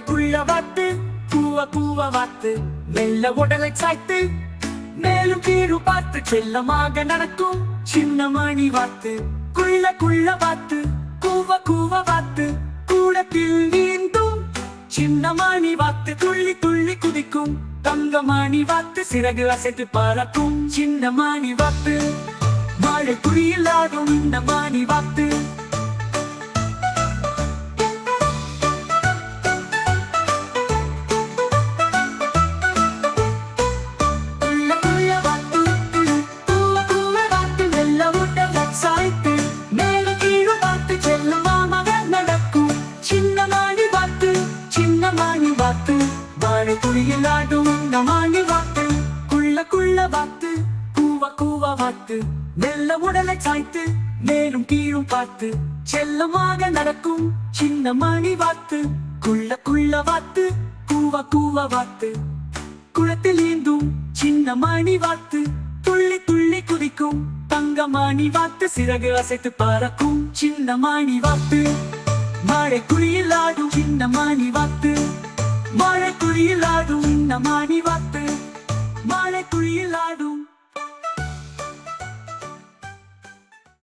குள்ள வாத்து கூவ கூவ வாத்து மெல்ல உடலை சாய்த்து மேலும் கீழு பார்த்து செல்லமாக நடக்கும் சின்ன மணி வாத்து குள்ள குள்ள வாத்து கூவ கூவ வாத்து கூடத்தில் நீந்தும் சின்ன மணி வாத்து துள்ளி துள்ளி குதிக்கும் தங்க மணி வாத்து சிறகு அசைத்து பறக்கும் சின்ன மணி வாத்து வாழை குறியில் ஆடும் இந்த மணி வாத்து வாழை குழியில் ஆடும் இந்த மாங்கி வாத்து. குள்ள குள்ள வாத்து கூவ கூவ வாத்து. மெல்ல உடலை சாய்த்து மேலும் கீழும் பார்த்து. செல்லமாக நடக்கும் சின்ன மணி வாத்து. குள்ள குள்ள வாத்து கூவ கூவ வாத்து. குளத்தில் ஏந்தும் சின்ன மணி வாத்து. துள்ளி துள்ளி குதிக்கும் தங்க மணி வாத்து. சிறகு அசைத்து பறக்கும் சின்ன மணி வாத்து. மழை குழியில் ஆடும் சின்ன மணி வாத்து மழை குழியில் ஆடும் இந்த மணி மழை குழியில் ஆடும்